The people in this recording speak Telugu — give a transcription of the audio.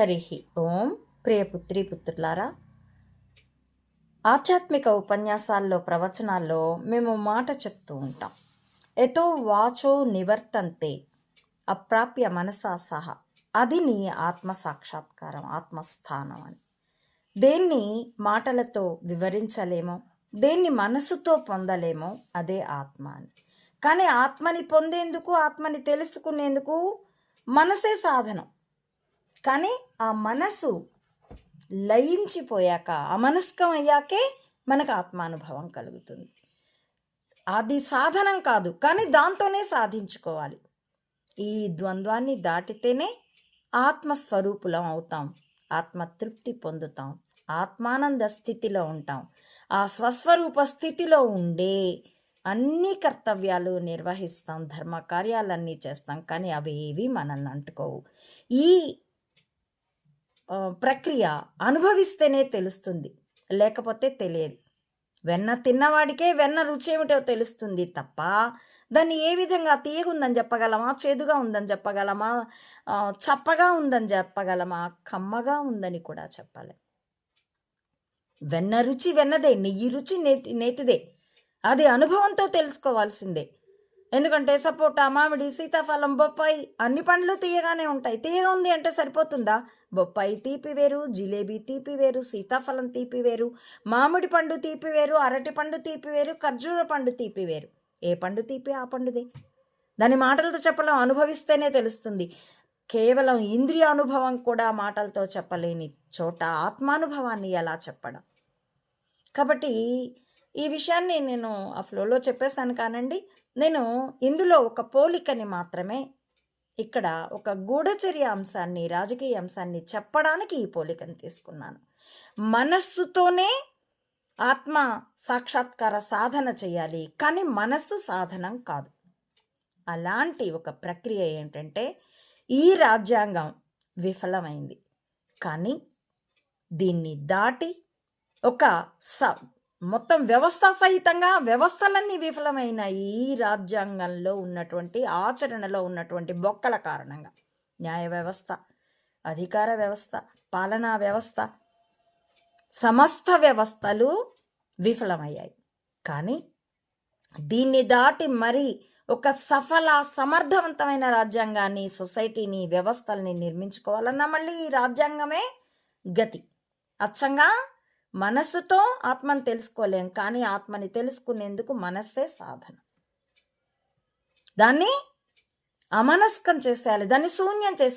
హరి ఓం ప్రియ పుత్రి పుత్రులారా. ఆధ్యాత్మిక ఉపన్యాసాల్లో ప్రవచనాల్లో మేము మాట చెప్తూ ఉంటాం. ఎతో వాచో నివర్తంతే అప్రాప్య మనసా సహా. అది నీ ఆత్మ సాక్షాత్కారం ఆత్మస్థానం అని. దేన్ని మాటలతో వివరించలేమో దేన్ని మనసుతో పొందలేమో అదే ఆత్మ అని. కానీ ఆత్మని పొందేందుకు ఆత్మని తెలుసుకునేందుకు మనసే సాధనం. కానీ ఆ మనసు లయించిపోయాక అమనస్కం అయ్యాకే మనకు ఆత్మానుభవం కలుగుతుంది. అది సాధనం కాదు కానీ దాంతోనే సాధించుకోవాలి. ఈ ద్వంద్వాన్ని దాటితేనే ఆత్మస్వరూపులం అవుతాం ఆత్మతృప్తి పొందుతాం ఆత్మానంద స్థితిలో ఉంటాం. ఆ స్వస్వరూప స్థితిలో ఉండే అన్ని కర్తవ్యాలు నిర్వహిస్తాం ధర్మ కార్యాలన్నీ చేస్తాం కానీ అవి ఏవి మనల్ని అంటుకోవు. ఈ ప్రక్రియ అనుభవిస్తేనే తెలుస్తుంది. లేకపోతే తెలియదు. వెన్న తిన్నవాడికే వెన్న రుచి ఏమిటో తెలుస్తుంది తప్ప దాన్ని ఏ విధంగా తీయగుందని చెప్పగలమా చేదుగా ఉందని చెప్పగలమా చప్పగా ఉందని చెప్పగలమా కమ్మగా ఉందని కూడా చెప్పాలి. వెన్న రుచి వెన్నదే నెయ్యి రుచి నేతి నేతిదే. అది అనుభవంతో తెలుసుకోవాల్సిందే. ఎందుకంటే సపోటా మామిడి సీతాఫలం బొప్పాయి అన్ని పండ్లు తీయగానే ఉంటాయి. తీయగా ఉంది అంటే సరిపోతుందా? బొప్పాయి తీపి వేరు జిలేబీ తీపి వేరు సీతాఫలం తీపి వేరు మామిడి పండు తీపి వేరు అరటి పండు తీపి వేరు ఖర్జూర పండు తీపి వేరు. ఏ పండు తీపి? ఆ పండుదే. దాని మాటలతో చెప్పడం అనుభవిస్తేనే తెలుస్తుంది. కేవలం ఇంద్రియ అనుభవం కూడా మాటలతో చెప్పలేని చోట ఆత్మానుభవాన్ని ఎలా చెప్పడం? కాబట్టి ఈ విషయాన్ని నేను ఆ ఫ్లోలో చెప్పేశాను కానండి. నేను ఇందులో ఒక పోలికని మాత్రమే ఇక్కడ ఒక గూఢచర్య అంశాన్ని రాజకీయ అంశాన్ని చెప్పడానికి ఈ పోలికను తీసుకున్నాను. మనస్సుతోనే ఆత్మ సాక్షాత్కార సాధన చేయాలి కానీ మనస్సు సాధనం కాదు. అలాంటి ఒక ప్రక్రియ ఏంటంటే ఈ రాజ్యాంగం విఫలమైంది. కానీ దీన్ని దాటి ఒక స మొత్తం వ్యవస్థ సహితంగా వ్యవస్థలన్నీ విఫలమైన ఈ రాజ్యాంగంలో ఉన్నటువంటి ఆచరణలో ఉన్నటువంటి బొక్కల కారణంగా. న్యాయ వ్యవస్థ అధికార వ్యవస్థ పాలనా వ్యవస్థ సమస్త వ్యవస్థలు విఫలమయ్యాయి. కానీ దీన్ని దాటి మరి ఒక సఫల సమర్థవంతమైన రాజ్యాంగాన్ని సొసైటీని వ్యవస్థల్ని నిర్మించుకోవాలన్నా మళ్ళీ ఈ రాజ్యాంగమే గతి. అచ్చంగా మనస్సుతో ఆత్మని తెలుసుకోలేం కానీ ఆత్మని తెలుసుకునేందుకు మనస్సే సాధన. దాన్ని అమనస్కం చేసేయాలి దాన్ని శూన్యం చేసేయాలి.